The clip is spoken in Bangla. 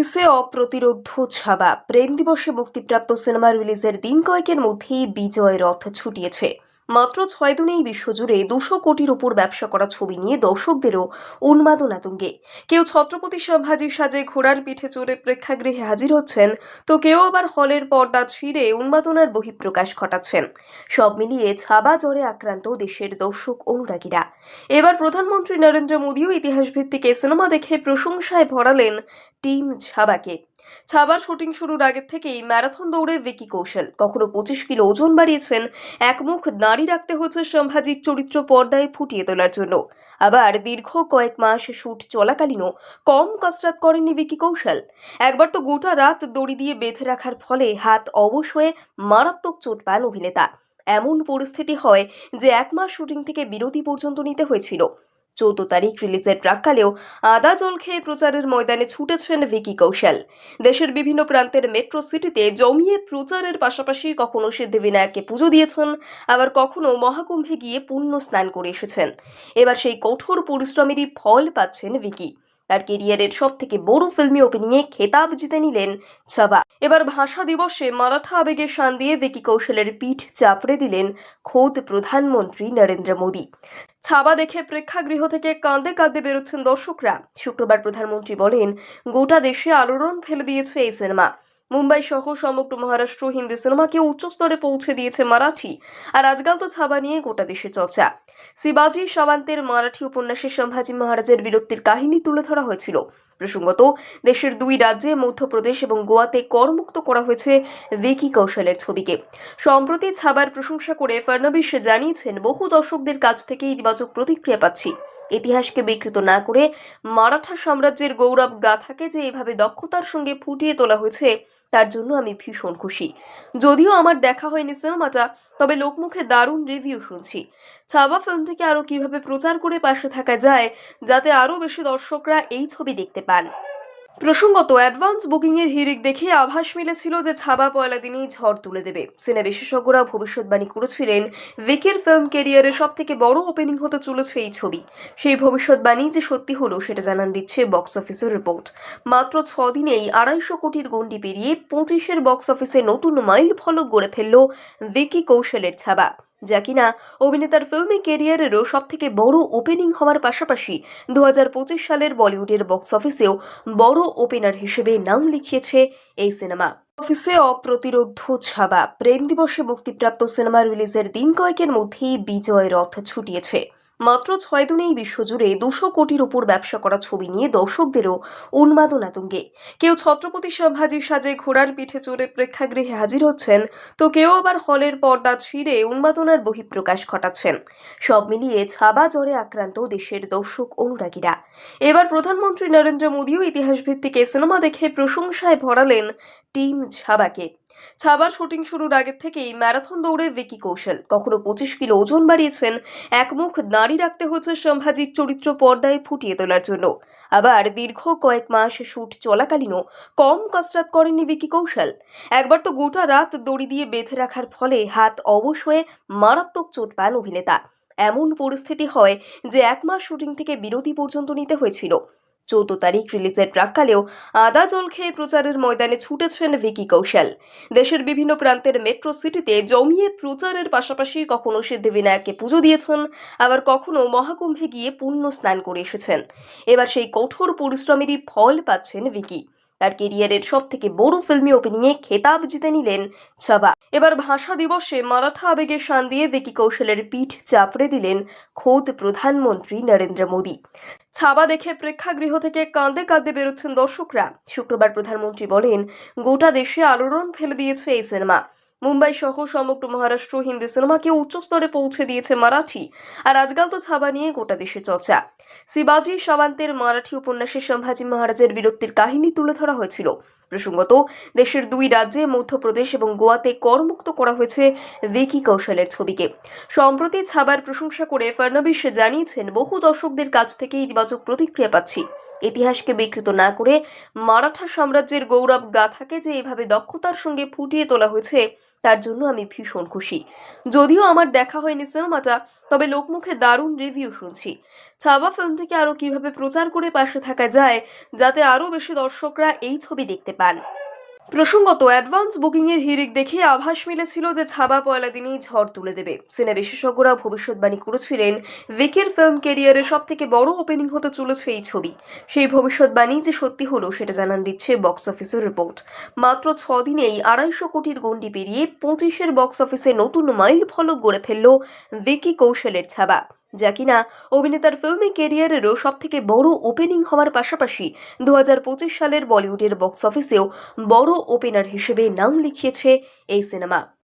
অফিসে অপ্রতিরোধ ছাবা। প্রেম দিবসে মুক্তিপ্রাপ্ত সিনেমা রিলিজের দিন কয়েকের মধ্যেই বিজয় রথ ছুটিয়েছে। মাত্র ছয় দিনেই বিশ্বজুড়ে দুশো কোটির উপর ব্যবসা করা ছবি নিয়ে দর্শকদেরও উন্মাদনা তুঙ্গে। কেউ ছত্রপতি সম্ভাজি সাজে ঘোড়ার পিঠে চড়ে প্রেক্ষাগৃহে হাজির হচ্ছেন, তো কেউ আবার হলের পর্দা ছিঁড়ে উন্মাদনার বহিঃপ্রকাশ ঘটাচ্ছেন। সব মিলিয়ে ছাবা জ্বরে আক্রান্ত দেশের দর্শক অনুরাগীরা। এবার প্রধানমন্ত্রী নরেন্দ্র মোদীও ইতিহাসভিত্তিক এই সিনেমা দেখে প্রশংসায় ভরালেন টিম ছাবাকে। ছাবার শুটিং শুরুর আগের থেকেই ম্যারাথন দৌড়ে ভিকি কৌশল। কখনো পঁচিশ কিলো ওজন বাড়িয়েছেন একমুখ নারী রাখতে হচ্ছে সম্ভাজির চরিত্র পর্দায় ফুটিয়ে তোলার জন্য। আবার দীর্ঘ কয়েক মাস শুট চলাকালীনও কম কসরত করেননি ভিকি কৌশল। একবার তো গোটা রাত দড়ি দিয়ে বেঁধে রাখার ফলে হাত অবশ হয়ে মারাত্মক চোট পান অভিনেতা। এমন পরিস্থিতি হয় যে এক মাস শুটিং থেকে বিরতি পর্যন্ত নিতে হয়েছিল। চৌদ্দ তারিখ রিলিজের প্রাক্কালেও আদা জল খেয়ে প্রচারের ময়দানে ছুটেছেন ভিকি কৌশল। দেশের বিভিন্ন প্রান্তের মেট্রো সিটিতে জমিয়ে প্রচারের পাশাপাশি কখনো সিদ্ধিবিনায়ককে পুজো দিয়েছেন, আবার কখনো মহাকুম্ভে গিয়ে পুণ্য স্নান করে এসেছেন। এবার সেই কঠোর পরিশ্রমেরই ফল পাচ্ছেন ভিকি। তার কেরিয়ারের সব থেকে বড় ফিল্মি ওপেনিংয়ে খেতাব জিতে নিলেন ছাবা। এবার ভাষা দিবসে মারাঠা আবেগে শান দিয়ে ভিকি কৌশলের পিঠ চাপড়ে দিলেন খোদ প্রধানমন্ত্রী নরেন্দ্র মোদী। ছাবা দেখে প্রেক্ষাগৃহ থেকে কাঁদে কাঁদে বেরোচ্ছেন দর্শকরা। শুক্রবার প্রধানমন্ত্রী বলেন, গোটা দেশে আলোড়ন ফেলে দিয়েছে এই সিনেমা মুম্বাই সহ সমগ্র মহারাষ্ট্র হিন্দি সিনেমাকে উচ্চস্তরে পৌঁছে দিয়েছে মারাঠি। আর আজকাল তো ছাবা নিয়ে গোটা দেশে চর্চা। শিবাজি, সাবান্তের মারাঠি উপন্যাসে সম্ভাজি মহারাজের বীরত্বের কাহিনী তুলে ধরা হয়েছিল। প্রসঙ্গত, দেশের দুই রাজ্যে মধ্যপ্রদেশ এবং গোয়াতে করমুক্ত করা হয়েছে ভিকি কৌশলের ছবিকে। সম্প্রতি ছাবার প্রশংসা করে ফার্নাবিস জানিয়েছেন, বহু দর্শকদের কাছ থেকে ইতিবাচক প্রতিক্রিয়া পাচ্ছি। ইতিহাসকে বিকৃত না করে মারাঠা সাম্রাজ্যের গৌরব গাথাকে যে এভাবে দক্ষতার সঙ্গে ফুটিয়ে তোলা হয়েছে, তার জন্য আমি ভীষণ খুশি। যদিও আমার দেখা হয়নি সিনেমাটা, তবে লোকমুখে দারুণ রিভিউ শুনছি। ছাবা ফিল্মটিকে আরও কীভাবে প্রচার করে পাশে থাকা যায়, যাতে আরও বেশি দর্শকরা এই ছবি দেখতে পান। প্রসঙ্গত অ্যাডভান্স বুকিং এর হিরিক দেখে আভাস মিলেছিল যে ছাবা পয়লা দিনেই ঝড় তুলে দেবে। সিনে বিশেষজ্ঞরা ভবিষ্যৎবাণী করেছিলেন ভিকির ফিল্ম ক্যারিয়ারে সব থেকে বড় ওপেনিং হতে চলেছে এই ছবি। সেই ভবিষ্যৎবাণী যে সত্যি হলো, সেটা জানান দিচ্ছে বক্স অফিসের রিপোর্ট মাত্র ছ দিনেই আড়াইশো কোটির গণ্ডি পেরিয়ে পঁচিশের বক্স অফিসে নতুন মাইল ফলক গড়ে ফেলল ভিকি কৌশলের ছাবা যা কিনা অভিনেতার ফিল্মি কেরিয়ারেরও সবথেকে বড় ওপেনিং হওয়ার পাশাপাশি দু হাজার পঁচিশ সালের বলিউডের বক্স অফিসেও বড় ওপেনার হিসেবে নাম লিখিয়েছে এই সিনেমা অফিসে অপ্রতিরোধ ছাবা প্রেম দিবসে মুক্তিপ্রাপ্ত সিনেমা রিলিজের দিন কয়েকের মধ্যেই বিজয় রথ ছুটিয়েছে। মাত্র ছয় দিনেই বিশ্বজুড়ে দুশো কোটির উপর ব্যবসা করা ছবি নিয়ে দর্শকদেরও উন্মাদনা তুঙ্গে। কেউ ছত্রপতি সম্ভাজি সাজে ঘোড়ার পিঠে চড়ে প্রেক্ষাগৃহে হাজির হচ্ছেন, তো কেউ আবার হলের পর্দা ছিঁড়ে উন্মাদনার বহিঃপ্রকাশ ঘটাচ্ছেন। সব মিলিয়ে ছাবা জ্বরে আক্রান্ত দেশের দর্শক অনুরাগীরা। এবার প্রধানমন্ত্রী নরেন্দ্র মোদীও ইতিহাসভিত্তিক এই সিনেমা দেখে প্রশংসায় ভরালেন টিম ছাবাকে। ছাবার শুটিং শুরুর আগের থেকেই ম্যারাথন দৌড়ে ভিকি কৌশল। কখনো পঁচিশ কিলো ওজন বাড়িয়েছেন, একমুখ নারী রাখতে হচ্ছে সম্ভাজির চরিত্র পর্দায় ফুটিয়ে তোলার জন্য। আবার দীর্ঘ কয়েক মাস শুট চলাকালীনও কম কসরাত করেননি ভিকি কৌশল। একবার তো গোটা রাত দড়ি দিয়ে বেঁধে রাখার ফলে হাত অবশ হয়ে মারাত্মক চোট পান অভিনেতা। এমন পরিস্থিতি হয় যে এক মাস শুটিং থেকে বিরতি পর্যন্ত নিতে হয়েছিল। চৌদ্দ তারিখ রিলিজের প্রাক্কালেও আদা জল খেয়ে প্রচারের ময়দানে ছুটেছেন ভিকি কৌশল। দেশের বিভিন্ন প্রান্তের মেট্রো সিটিতে জমিয়ে প্রচারের পাশাপাশি কখনো সিদ্ধিবিনায়ককে পুজো দিয়েছেন, আবার কখনো মহাকুম্ভে গিয়ে পুণ্য স্নান করে এসেছেন। এবার সেই কঠোর পরিশ্রমেরই ফল পাচ্ছেন ভিকি। তার কেরিয়ারের সব থেকে বড় ফিল্মি ওপেনিংয়ে খেতাব জিতে নিলেন ছাবা। এবার ভাষা দিবসে মারাঠা আবেগে শান দিয়ে ভিকি কৌশলের পিঠ চাপড়ে দিলেন খোদ প্রধানমন্ত্রী নরেন্দ্র মোদী। ছাবা দেখে প্রেক্ষাগৃহ থেকে কাঁদে কাঁদে বেরোচ্ছেন দর্শকরা। শুক্রবার প্রধানমন্ত্রী বলেন, গোটা দেশে আলোড়ন ফেলে দিয়েছে এই সিনেমা। মুম্বাই সহ সমগ্র মহারাষ্ট্র হিন্দি সিনেমাকে উচ্চস্তরে পৌঁছে দিয়েছে মারাঠি। আর আজকাল তো ছাবা নিয়ে গোটা দেশে চর্চা। শিবাজি সাওয়ান্তের মারাঠি উপন্যাসে সম্ভাজি মহারাজের বীরত্বের কাহিনী তুলে ধরা হয়েছিল। প্রসঙ্গত, দেশের দুই রাজ্যে মধ্যপ্রদেশ এবং গোয়াতে করমুক্ত করা হয়েছে ভিকি কৌশলের ছবিকে। সম্প্রতি ছাবার প্রশংসা করে ফার্নাবিস জানিয়েছেন, বহু দর্শকদের কাছ থেকে ইতিবাচক প্রতিক্রিয়া পাচ্ছি। ইতিহাসকে বিকৃত না করে মারাঠা সাম্রাজ্যের গৌরব গাথাকে যে এভাবে দক্ষতার সঙ্গে ফুটিয়ে তোলা হয়েছে, তার জন্য আমি ভীষণ খুশি। যদিও আমার দেখা হয়নি সিনেমাটা, তবে লোকমুখে দারুণ রিভিউ শুনছি। ছাবা ফিল্মটিকে আরও কীভাবে প্রচার করে পাশে থাকা যায়, যাতে আরও বেশি দর্শকরা এই ছবি দেখতে পান। প্রসঙ্গত অ্যাডভান্স বুকিংয়ের হিরিক দেখে আভাস মিলেছিল যে ছাবা পয়লা দিনেই ঝড় তুলে দেবে। সিনে বিশেষজ্ঞরা ভবিষ্যৎবাণী করেছিলেন ভিকের ফিল্ম ক্যারিয়ারে সব থেকে বড় ওপেনিং হতে চলেছে এই ছবি। সেই ভবিষ্যৎবাণী যে সত্যি হলো, সেটা জানান দিচ্ছে বক্স অফিসের রিপোর্ট মাত্র ছ দিনেই আড়াইশো কোটির গণ্ডি পেরিয়ে পঁচিশের বক্স অফিসে নতুন মাইল ফলক গড়ে ফেলল ভিকি কৌশলের ছাবা যা কিনা অভিনেতার ফিল্মি কেরিয়ারেরও সবথেকে বড় ওপেনিং হওয়ার পাশাপাশি দু হাজার পঁচিশ সালের বলিউডের বক্স অফিসেও বড় ওপেনার হিসেবে নাম লিখিয়েছে এই সিনেমা